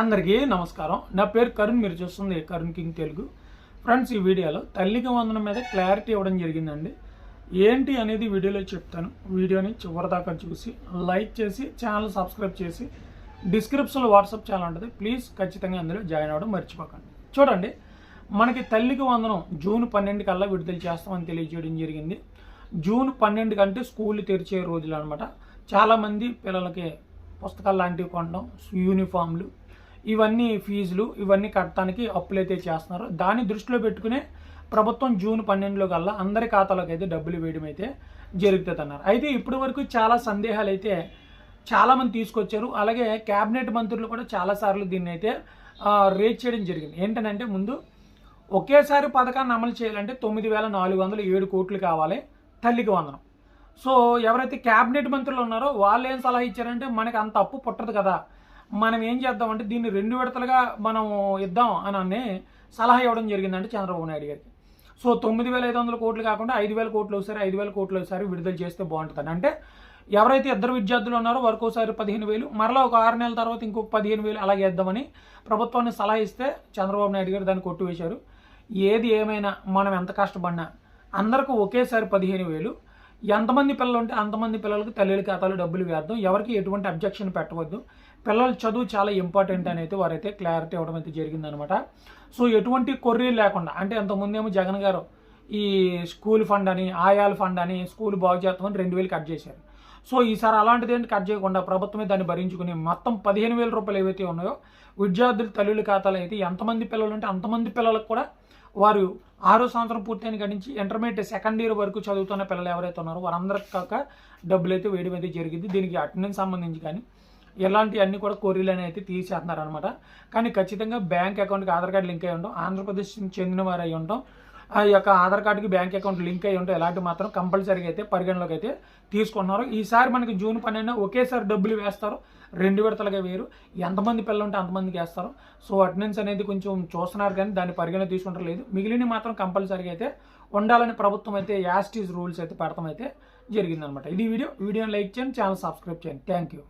అందరికీ నమస్కారం. నా పేరు కరుణ్ మీరు చూస్తుంది కరుణ్ కింగ్ తెలుగు. ఫ్రెండ్స్ ఈ వీడియోలో తల్లికి వందనం మీద క్లారిటీ ఇవ్వడం జరిగిందండి. ఏంటి అనేది వీడియోలో చెప్తాను. వీడియోని చివరిదాకా చూసి లైక్ చేసి ఛానల్ సబ్స్క్రైబ్ చేసి డిస్క్రిప్షన్లో వాట్సాప్ ఛానల్ ఉంటుంది. ప్లీజ్ ఖచ్చితంగా అందులో జాయిన్ అవ్వడం మర్చిపోకండి. చూడండి మనకి తల్లికి వందనం జూన్ పన్నెండు కల్లా విడుదల చేస్తామని తెలియజేయడం జరిగింది. జూన్ పన్నెండు కంటే స్కూల్ తెరిచే రోజులు అనమాట చాలామంది పిల్లలకి పుస్తకాలు లాంటివి కొనడం యూనిఫామ్లు ఇవన్నీ ఫీజులు ఇవన్నీ కట్టడానికి అప్పులు అయితే చేస్తున్నారు. దాన్ని దృష్టిలో పెట్టుకునే ప్రభుత్వం జూన్ పన్నెండులో కల్లా అందరి ఖాతాలోకి అయితే డబ్బులు వేయడం అయితే జరుగుతుంది అన్నారు అయితే ఇప్పటి వరకు చాలా సందేహాలు అయితే చాలామంది తీసుకొచ్చారు. అలాగే క్యాబినెట్ మంత్రులు కూడా చాలాసార్లు దీన్ని అయితే రేట్ చేయడం జరిగింది. ఏంటంటే ముందు ఒకేసారి పథకాన్ని అమలు చేయాలంటే తొమ్మిది వేల నాలుగు వందల ఏడు కోట్లు కావాలి తల్లికి వందనం. సో ఎవరైతే క్యాబినెట్ మంత్రులు ఉన్నారో వాళ్ళు ఏం సలహా ఇచ్చారంటే మనకి అంత అప్పు పుట్టదు కదా మనం ఏం చేద్దామంటే దీన్ని రెండు విడతలుగా మనం ఇద్దాం అని అనే సలహా ఇవ్వడం జరిగిందంటే చంద్రబాబు నాయుడు గారికి. సో తొమ్మిది వేల ఐదు వందల కోట్లు కాకుండా ఐదు వేల కోట్లు ఒకసారి ఐదు వేల కోట్లు ఒకసారి విడుదల చేస్తే బాగుంటుంది అంటే ఎవరైతే ఇద్దరు విద్యార్థులు ఉన్నారో వారికి ఒకసారి పదిహేను వేలు మరలా ఒక ఆరు నెలల తర్వాత ఇంకొక పదిహేను వేలు అలాగే ఇద్దామని ప్రభుత్వాన్ని సలహా ఇస్తే చంద్రబాబు నాయుడు గారు దాన్ని కొట్టివేశారు. ఏది ఏమైనా మనం ఎంత కష్టపడినా అందరికీ ఒకేసారి పదిహేను వేలు ఎంతమంది పిల్లలు ఉంటే అంతమంది పిల్లలకు తల్లి ఖాతాలో డబ్బులు వేద్దాం. ఎవరికి ఎటువంటి అబ్జెక్షన్ పెట్టవద్దు. పిల్లల చదువు చాలా ఇంపార్టెంట్ అని అయితే వారైతే క్లారిటీ ఇవ్వడం అయితే జరిగిందనమాట. సో ఎటువంటి కొర్రీ లేకుండా అంటే అంతకుముందేమో జగన్ గారు ఈ స్కూల్ ఫండ్ అని ఆయాల ఫండ్ అని స్కూల్ బాగు చేస్తామని రెండు వేలు కట్ చేశారు. సో ఈసారి అలాంటిది ఏంటి కట్ చేయకుండా ప్రభుత్వమే దాన్ని భరించుకుని మొత్తం పదిహేను వేల రూపాయలు ఏవైతే ఉన్నాయో విద్యార్థుల తల్లుల ఖాతాలు అయితే ఎంతమంది పిల్లలు ఉంటే అంతమంది పిల్లలకు కూడా వారు ఆరో సంవత్సరం పూర్తయిన కాడి నుంచి ఇంటర్మీడియట్ సెకండ్ ఇయర్ వరకు చదువుతున్న పిల్లలు ఎవరైతే ఉన్నారో వారందరికి కాక డబ్బులు అయితే వేయడం అయితే జరిగింది. దీనికి అటెండెన్స్ సంబంధించి కానీ ఇలాంటివన్నీ కూడా కొర్రీలు అనేవి అయితే తీసేస్తున్నారు అనమాట కానీ ఖచ్చితంగా బ్యాంక్ అకౌంట్కి ఆధార్ కార్డు లింక్ అయి ఉండడం ఆంధ్రప్రదేశ్ చెందిన వారు అయి ఉండడం ఆ యొక్క ఆధార్ కార్డుకి బ్యాంక్ అకౌంట్ లింక్ అయ్యి ఉంటే ఎలాంటి మాత్రం కంపల్సరీగా అయితే పరిగణలోకి అయితే తీసుకున్నారు. ఈసారి మనకి జూన్ పన్నెండు ఒకేసారి డబ్బులు వేస్తారు. రెండు విడతలుగా వేరు ఎంతమంది పిల్లలు ఉంటే అంతమందికి వేస్తారు. సో అటెండెన్స్ అనేది కొంచెం చూస్తున్నారు కానీ దాన్ని పరిగణ తీసుకుంటలేదు మిగిలిన మాత్రం కంపల్సరీగా అయితే ఉండాలని ప్రభుత్వం అయితే యాస్టీస్ రూల్స్ అయితే పెడతాం అయితే జరిగిందనమాట. ఇది వీడియో. వీడియోని లైక్ చేయండి ఛానల్ సబ్స్క్రైబ్ చేయండి. Thank you.